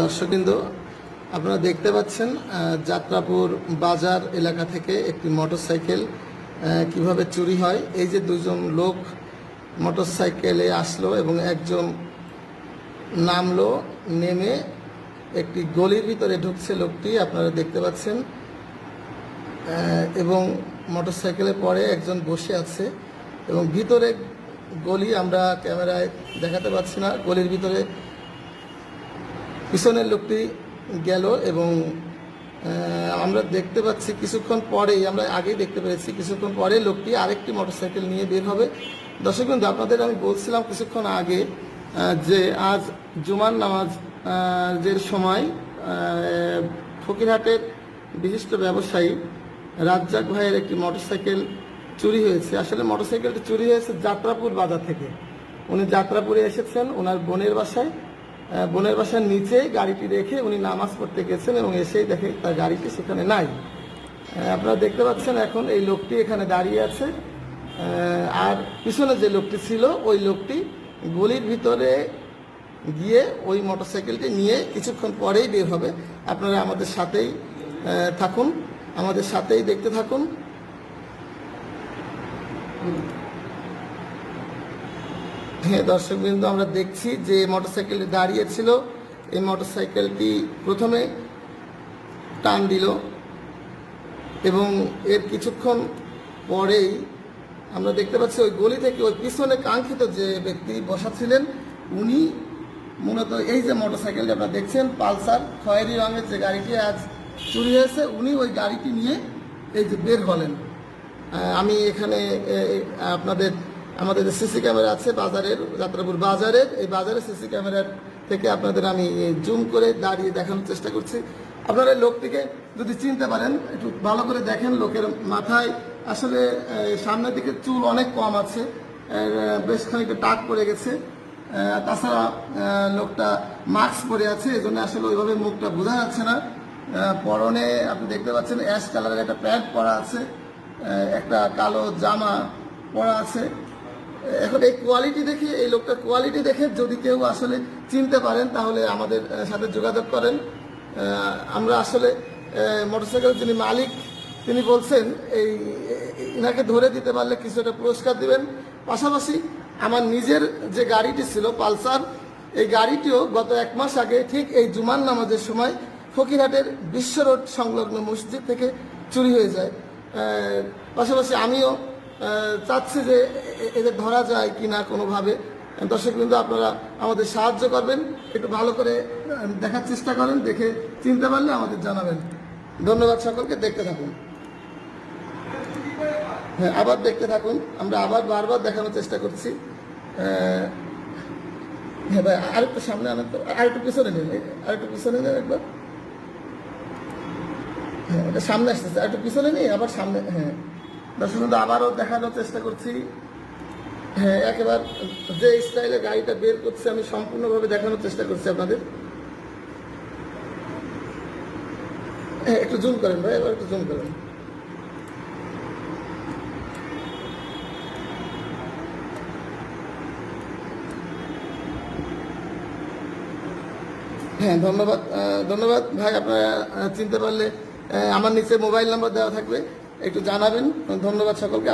দর্শকবৃন্দ আপনারা দেখতে পাচ্ছেন যাত্রাপুর বাজার এলাকা থেকে একটি মোটরসাইকেল কীভাবে চুরি হয়। এই যে দুজন লোক মোটরসাইকেলে আসলো এবং একজন নামলো, নেমে একটি গলির ভিতরে ঢুকছে লোকটি, আপনারা দেখতে পাচ্ছেন। এবং মোটরসাইকেলে পরে একজন বসে আছে এবং ভিতরে গলি আমরা ক্যামেরায় দেখাতে পাচ্ছি না, গলির ভিতরে পিছনের লোকটি গেল এবং আমরা দেখতে পাচ্ছি কিছুক্ষণ পরেই, আমরা আগেই দেখতে পেরেছি, কিছুক্ষণ পরে লোকটি আরেকটি মোটরসাইকেল নিয়ে বের হবে। দর্শক আপনাদের আমি বলছিলাম কিছুক্ষণ আগে যে আজ জুমার নামাজ যে সময় ফকিরহাটের বিশিষ্ট ব্যবসায়ী রাজ্জাক ভাইয়ের একটি মোটরসাইকেল চুরি হয়েছে। আসলে মোটরসাইকেলটি চুরি হয়েছে যাত্রাপুর বাজার থেকে। উনি যাত্রাপুরে এসেছেন, ওনার বোনের বাসায়। বোনের বাসার নিচে গাড়িটি রেখে উনি নামাজ পড়তে গেছেন এবং এসেই দেখে তার গাড়িটি সেখানে নাই। আপনারা দেখতে পাচ্ছেন এখন এই লোকটি এখানে দাঁড়িয়ে আছে। আর পিছনে যে লোকটি ছিল, ওই লোকটি গলির ভিতরে গিয়ে ওই মোটরসাইকেলটি নিয়ে কিছুক্ষণ পরেই বের হবে। আপনারা আমাদের সাথেই থাকুন। আমাদের সাথেই দেখতে থাকুন। হ্যাঁ দর্শকবৃন্দ, আমরা দেখছি যে মোটরসাইকেলটি দাঁড়িয়ে ছিল এই মোটরসাইকেলটি প্রথমে টান দিল এবং এর কিছুক্ষণ পরেই আমরা দেখতে পাচ্ছি ওই গলি থেকে ওই পিছনে কাঙ্ক্ষিত যে ব্যক্তি বসা ছিলেন, উনি মূলত এই যে মোটরসাইকেলটি আপনারা দেখছেন, পালসার খয়েরি রঙের যে গাড়িটি আজ চুরি হয়েছে, উনি ওই গাড়িটি নিয়ে এই যে বের হলেন। আমি এখানে আপনাদের আমাদের যে সিসি ক্যামেরা আছে বাজারের, যাত্রাপুর বাজারের, এই বাজারের সিসি ক্যামেরার থেকে আপনাদের আমি জুম করে দাঁড়িয়ে দেখানোর চেষ্টা করছি। আপনারা লোকটিকে যদি চিনতে পারেন, একটু ভালো করে দেখেন লোকের মাথায়। আসলে সামনের দিকে চুল অনেক কম আছে বেশ খানিকটা টাক পড়ে গেছে। তাছাড়া লোকটা মাস্ক পরে আছে এই জন্য আসলে ওইভাবে মুখটা বোঝা যাচ্ছে না। পরনে আপনি দেখতে পাচ্ছেন অ্যাশ কালারের একটা প্যান্ট পরা আছে একটা কালো জামা পরা আছে। এখন এই কোয়ালিটি দেখে, এই লোকটার কোয়ালিটি দেখে যদি কেউ আসলে চিনতে পারেন, তাহলে আমাদের সাথে যোগাযোগ করেন। আমরা আসলে মোটরসাইকেল যিনি মালিক, তিনি বলছেন, এই ইনাকে ধরে দিতে পারলে কিছু একটা পুরস্কার দিবেন। পাশাপাশি আমার নিজের যে গাড়িটি ছিল, পালসার, এই গাড়িটিও গত এক মাস আগে ঠিক এই জুমান নামাজের সময় ফকিরহাটের বিশ্ব রোড সংলগ্ন মসজিদ থেকে চুরি হয়ে যায়। পাশাপাশি আমিও চাচ্ছি যে এদের ধরা যায় কি না কোনোভাবে। দর্শক কিন্তু আপনারা আমাদের সাহায্য করবেন, একটু ভালো করে দেখার চেষ্টা করেন, দেখে চিনতে পারলে আমাদের জানাবেন। ধন্যবাদ সকলকে, দেখতে থাকুন। হ্যাঁ আবার দেখতে থাকুন, আমরা আবার বারবার দেখানোর চেষ্টা করছি। হ্যাঁ ভাই, আরেকটু সামনে আনেন তো, আরেকটু পিছনে নেন আরেকটু পিছনে নেন একবার। হ্যাঁ এটা সামনে আসতেছে, আরেকটু পিছনে নেই আবার সামনে হ্যাঁ। দর্শক আবারও দেখানোর চেষ্টা করছি। হ্যাঁ একেবারে যে স্টাইলে গাড়িটা বের করছে, আমি সম্পূর্ণভাবে দেখানোর চেষ্টা করছি আপনাদের। হ্যাঁ একটু জুম করেন ভাই, এবার একটু জুম করেন। হ্যাঁ ধন্যবাদ ধন্যবাদ। ভাই, আপনারা চিনতে পারলে আমার নিচে মোবাইল নাম্বার দেওয়া থাকবে। একটু জানাবেন ধন্যবাদ সকলকে